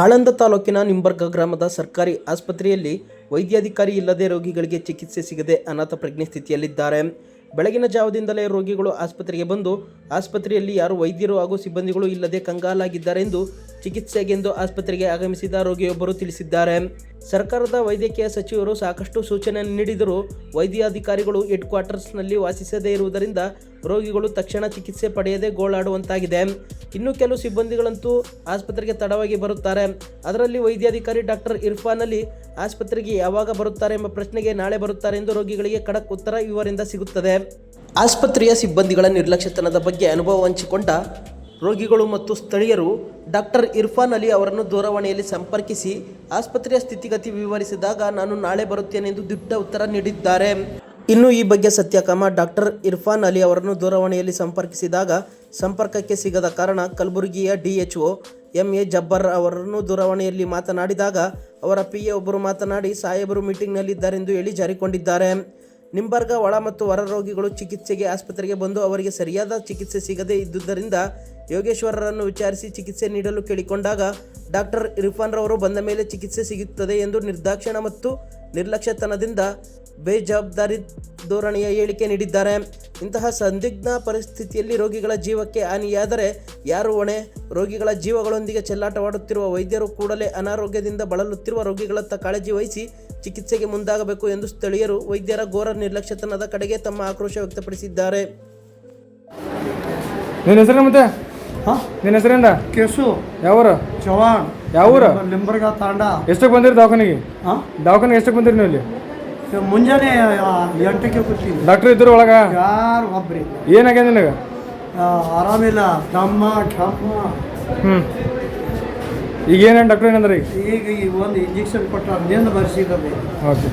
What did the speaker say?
ಆಳಂದ ತಾಲೂಕಿನ ನಿಂಬರ್ಗ ಗ್ರಾಮದ ಸರ್ಕಾರಿ ಆಸ್ಪತ್ರೆಯಲ್ಲಿ ವೈದ್ಯಾಧಿಕಾರಿ ಇಲ್ಲದೆ ರೋಗಿಗಳಿಗೆ ಚಿಕಿತ್ಸೆ ಸಿಗದೆ ಅನಾಥ ಪ್ರಜ್ಞೆ ಸ್ಥಿತಿಯಲ್ಲಿದ್ದಾರೆ. ಬೆಳಗಿನ ಜಾವದಿಂದಲೇ ರೋಗಿಗಳು ಆಸ್ಪತ್ರೆಗೆ ಬಂದು ಆಸ್ಪತ್ರೆಯಲ್ಲಿ ಯಾರು ವೈದ್ಯರು ಹಾಗೂ ಸಿಬ್ಬಂದಿಗಳು ಇಲ್ಲದೆ ಕಂಗಾಲಾಗಿದ್ದಾರೆ ಎಂದು ಚಿಕಿತ್ಸೆಗೆಂದು ಆಸ್ಪತ್ರೆಗೆ ಆಗಮಿಸಿದ ರೋಗಿಯೊಬ್ಬರು ತಿಳಿಸಿದ್ದಾರೆ. ಸರ್ಕಾರದ ವೈದ್ಯಕೀಯ ಸಚಿವರು ಸಾಕಷ್ಟು ಸೂಚನೆ ನೀಡಿದರೂ ವೈದ್ಯಾಧಿಕಾರಿಗಳು ಹೆಡ್ ಕ್ವಾರ್ಟರ್ಸ್ನಲ್ಲಿ ವಾಸಿಸದೇ ಇರುವುದರಿಂದ ರೋಗಿಗಳು ತಕ್ಷಣ ಚಿಕಿತ್ಸೆ ಪಡೆಯದೆ ಗೋಳಾಡುವಂತಾಗಿದೆ. ಇನ್ನು ಕೆಲವು ಸಿಬ್ಬಂದಿಗಳಂತೂ ಆಸ್ಪತ್ರೆಗೆ ತಡವಾಗಿ ಬರುತ್ತಾರೆ. ಅದರಲ್ಲಿ ವೈದ್ಯಾಧಿಕಾರಿ ಡಾಕ್ಟರ್ ಇರ್ಫಾನ್ ಅಲಿ ಆಸ್ಪತ್ರೆಗೆ ಯಾವಾಗ ಬರುತ್ತಾರೆ ಎಂಬ ಪ್ರಶ್ನೆಗೆ ನಾಳೆ ಬರುತ್ತಾರೆ ಎಂದು ರೋಗಿಗಳಿಗೆ ಖಡಕ್ ಉತ್ತರ ಇವರಿಂದ ಸಿಗುತ್ತದೆ. ಆಸ್ಪತ್ರೆಯ ಸಿಬ್ಬಂದಿಗಳ ನಿರ್ಲಕ್ಷ್ಯತನದ ಬಗ್ಗೆ ಅನುಭವ ಹಂಚಿಕೊಂಡ ರೋಗಿಗಳು ಮತ್ತು ಸ್ಥಳೀಯರು ಡಾಕ್ಟರ್ ಇರ್ಫಾನ್ ಅಲಿ ಅವರನ್ನು ದೂರವಾಣಿಯಲ್ಲಿ ಸಂಪರ್ಕಿಸಿ ಆಸ್ಪತ್ರೆಯ ಸ್ಥಿತಿಗತಿ ವಿವರಿಸಿದಾಗ, ನಾನು ನಾಳೆ ಬರುತ್ತೇನೆ ಎಂದು ದಿಟ್ಟ ಉತ್ತರ ನೀಡಿದ್ದಾರೆ. ಇನ್ನು ಈ ಬಗ್ಗೆ ಸತ್ಯಕಾಮ ಡಾಕ್ಟರ್ ಇರ್ಫಾನ್ ಅಲಿ ಅವರನ್ನು ದೂರವಾಣಿಯಲ್ಲಿ ಸಂಪರ್ಕಿಸಿದಾಗ ಸಂಪರ್ಕಕ್ಕೆ ಸಿಗದ ಕಾರಣ ಕಲಬುರಗಿಯ ಡಿಎಚ್ಒ ಎಂ ಎ ಜಬ್ಬರ್ ಅವರನ್ನು ದೂರವಾಣಿಯಲ್ಲಿ ಮಾತನಾಡಿದಾಗ ಅವರ ಪಿ ಎ ಒಬ್ಬರು ಮಾತನಾಡಿ, ಸಾಹೇಬರು ಮೀಟಿಂಗ್ನಲ್ಲಿದ್ದಾರೆಂದು ಹೇಳಿ ಜಾರಿಕೊಂಡಿದ್ದಾರೆ. ನಿಂಬರ್ಗ ಒಳ ಮತ್ತು ಹೊರ ರೋಗಿಗಳು ಚಿಕಿತ್ಸೆಗೆ ಆಸ್ಪತ್ರೆಗೆ ಬಂದು ಅವರಿಗೆ ಸರಿಯಾದ ಚಿಕಿತ್ಸೆ ಸಿಗದೇ ಇದ್ದುದರಿಂದ ಯೋಗೇಶ್ವರರನ್ನು ವಿಚಾರಿಸಿ ಚಿಕಿತ್ಸೆ ನೀಡಲು ಕೇಳಿಕೊಂಡಾಗ ಡಾಕ್ಟರ್ ಇರ್ಫಾನ್ ರವರು ಬಂದ ಮೇಲೆ ಚಿಕಿತ್ಸೆ ಸಿಗುತ್ತದೆ ಎಂದು ನಿರ್ದಾಕ್ಷಣ ಮತ್ತು ನಿರ್ಲಕ್ಷ್ಯತನದಿಂದ ಬೇಜವಾಬ್ದಾರಿ ಧೋರಣೆಯ ಹೇಳಿಕೆ ನೀಡಿದ್ದಾರೆ. ಇಂತಹ ಸಂದಿಗ್ಧ ಪರಿಸ್ಥಿತಿಯಲ್ಲಿ ರೋಗಿಗಳ ಜೀವಕ್ಕೆ ಹಾನಿಯಾದರೆ ಯಾರು ಹೊಣೆ? ರೋಗಿಗಳ ಜೀವಗಳೊಂದಿಗೆ ಚೆಲ್ಲಾಟವಾಡುತ್ತಿರುವ ವೈದ್ಯರು ಕೂಡಲೇ ಅನಾರೋಗ್ಯದಿಂದ ಬಳಲುತ್ತಿರುವ ರೋಗಿಗಳತ್ತ ಕಾಳಜಿ ವಹಿಸಿ ಚಿಕಿತ್ಸೆಗೆ ಮುಂದಾಗಬೇಕು ಎಂದು ಸ್ಥಳೀಯರು ವೈದ್ಯರ ಘೋರ ನಿರ್ಲಕ್ಷ್ಯತನದ ಕಡೆಗೆ ತಮ್ಮ ಆಕ್ರೋಶ ವ್ಯಕ್ತಪಡಿಸಿದ್ದಾರೆ. ಹಾಂ? ನಿನ್ನ ಹೆಸರಿಂದ? ಕೇಸು. ಯಾವೂರು? ಚವಾಣ್ ಯಾವ ಊರು ಲಿಂಬರ್ಗ ತಾಂಡ. ಎಷ್ಟಕ್ಕೆ ಬಂದಿರಿ ದವಾಖಾನಿಗೆ? ಹಾಂ? ದವಾಖಾನಿಗೆ ಎಷ್ಟಕ್ಕೆ ಬಂದಿರಿ ನೀವು ಇಲ್ಲಿ? ಮುಂಜಾನೆ ಎಂಟಕ್ಕೆ ಕೂತೀವಿ ಡಾಕ್ಟರ್ ಇದ್ರ ಒಳಗ? ಯಾರು ಒಬ್ರಿ ಏನಾಗ್ಯದ ನಿನಗೆ? ಆರಾಮಿಲ್ಲ. ದಮ್ಮ ಕೆಮ್ಮ. ಹ್ಞೂ ಈಗ ಏನೇನು ಡಾಕ್ಟರ್ ಏನಂದ್ರೆ? ಈಗ ಈಗ ಈ ಒಂದು ಇಂಜೆಕ್ಷನ್ ಕೊಟ್ಟರೆ ಅದೇನು ಬರ್ಸಿದ್ದಾರೆ ಓಕೆ.